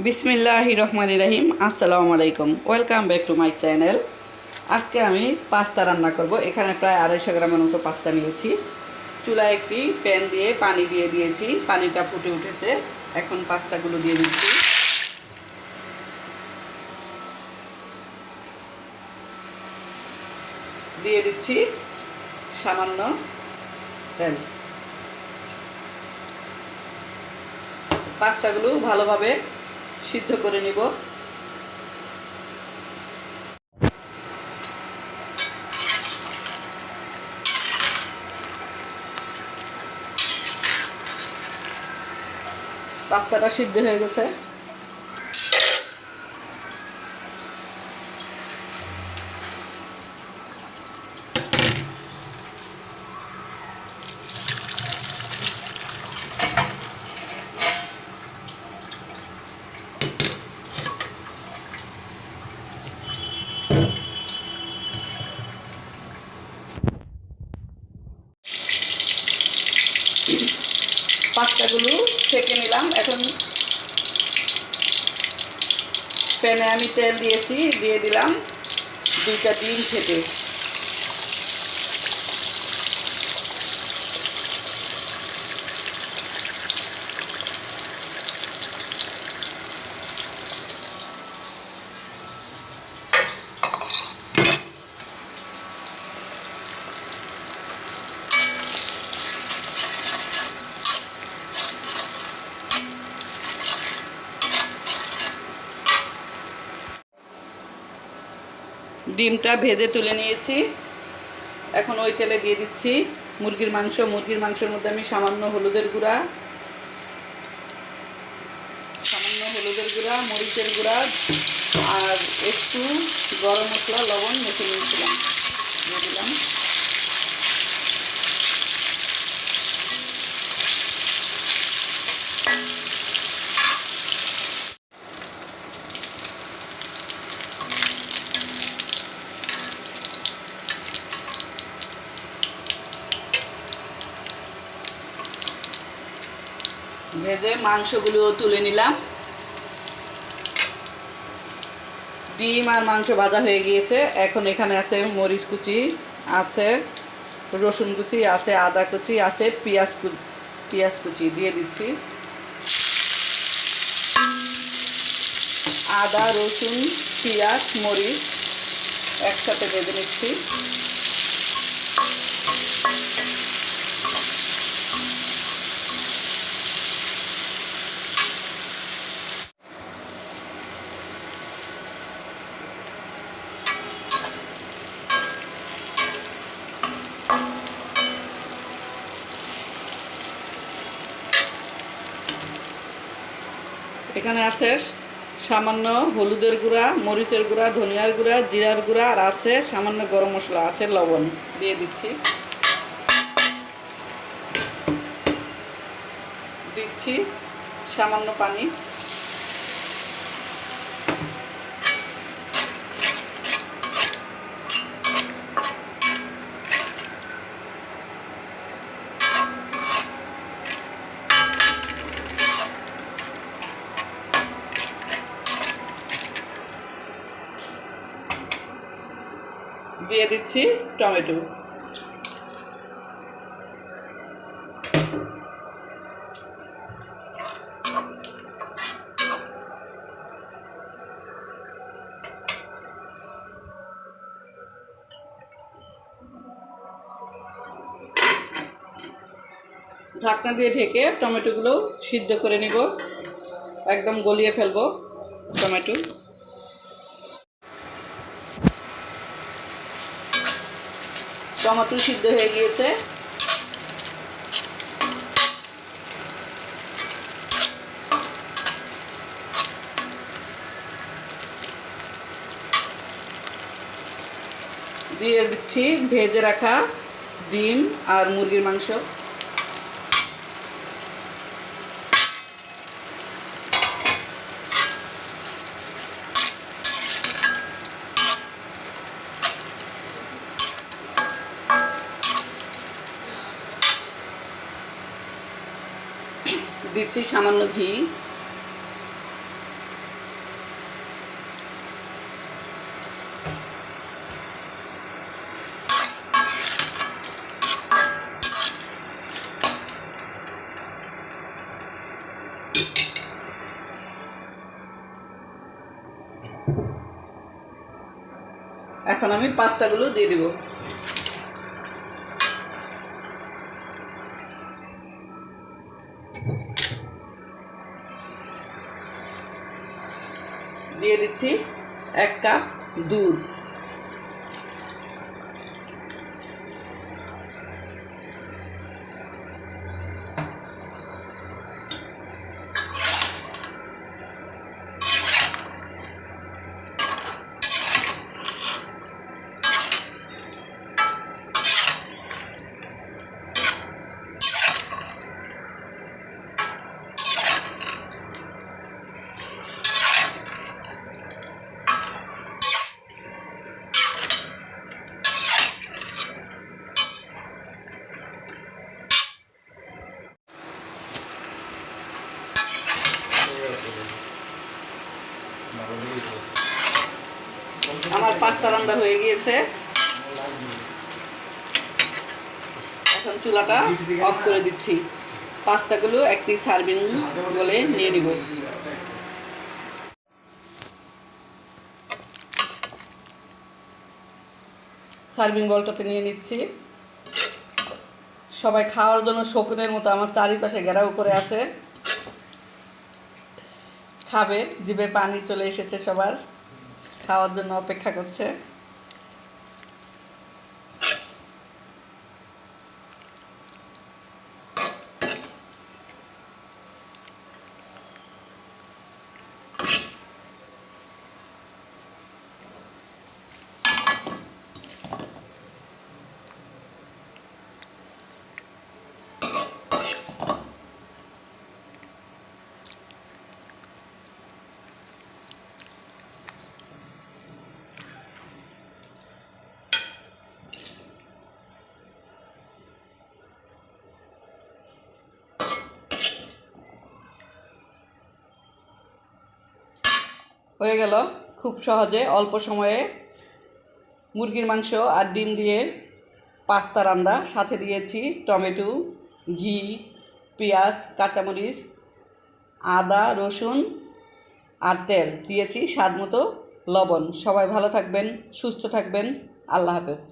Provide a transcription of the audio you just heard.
বিসমিল্লাহ রহমান রাহিম, আসসালামু আলাইকুম। Welcome back to my channel আজকে আমি পাস্তা রান্না করব। এখানে প্রায় আড়াইশো গ্রামের মতো পাস্তা নিয়েছি। চুলায় একটি প্যান দিয়ে পানি দিয়ে দিয়েছি। পানিটা ফুটে উঠেছে। এখন পাস্তাগুলো দিয়ে দিচ্ছি। দিয়ে দিচ্ছি সামান্য তেল। পাস্তাগুলো ভালোভাবে সিদ্ধ করে নিব। পাস্তাটা সিদ্ধ হয়ে গেছে পাস্তাগুলো সেঁকে নিলাম। এখন প্যানে আমি তেল দিয়েছি দিয়ে দিলাম দুইটা ডিম ফেটে ডিমটা ভেজে তুলে নিয়েছি। এখন ওই তেলে দিয়ে দিচ্ছি মুরগির মাংস। মুরগির মাংসের মধ্যে আমি সামান্য হলুদের গুঁড়া, সামান্য হলুদের গুঁড়া, মরিচের গুঁড়া আর একটু গরম মশলা, লবণ মেখে নিয়েছিলাম। দিয়ে দিলাম। ভেজে মাংসগুলো তুলে নিলাম। ডিম আর মাংস ভাজা হয়ে গিয়েছে। এখন এখানে আছে মরিচ কুচি, আছে রসুন কুচি, আছে আদা কুচি, আছে পেঁয়াজ কুচি পেঁয়াজ কুচি দিয়ে দিচ্ছি। আদা, রসুন, পেঁয়াজ, মরিচ একসাথে ভেজে নিচ্ছি। এখানে আছে সামান্য হলুদের গুঁড়া, মরিচের গুঁড়া, ধনিয়ার গুঁড়া, জিরার গুঁড়া, আর আছে সামান্য গরম মশলা, আছে লবণ। দিয়ে দিচ্ছি। দিচ্ছি সামান্য পানি। দিয়ে দিচ্ছি টমেটো। ঢাকনা দিয়ে ঢেকে টমেটোগুলো সিদ্ধ করে নিব। একদম গলিয়ে ফেলব টমেটো। টমেটো সিদ্ধ হয়ে গিয়েছে। দিয়ে দিচ্ছি ভেজে রাখা ডিম আর মুরগির মাংস। দিচ্ছি সামান্য ঘি। এখন আমি পাস্তাগুলো দিয়ে দেবো। দিয়ে দিচ্ছি এক কাপ দুধ। আমার পাস্তা রান্না হয়ে গিয়েছে। এখন চুলাটা অফ করে দিচ্ছি। পাস্তাগুলো একটি সার্ভিং বলে নিয়ে নিব। সার্ভিং বলটাতে নিয়ে নিচ্ছি। সবাই খাওয়ার জন্য শকুনের মতো আমার চারিপাশে ঘেরাও করে আছে। খাবে জিভে পানি চলে এসেছে সবার খাওয়ার জন্য অপেক্ষা করছে। হয়ে গেল খুব সহজে অল্প সময়ে মুরগির মাংস আর ডিম দিয়ে পাস্তা রান্না। সাথে দিয়েছি টমেটো, ঘি, পেঁয়াজ, কাঁচামরিচ, আদা, রসুন আর তেল। দিয়েছি স্বাদ মতো লবণ। সবাই ভালো থাকবেন, সুস্থ থাকবেন। আল্লাহ হাফেজ।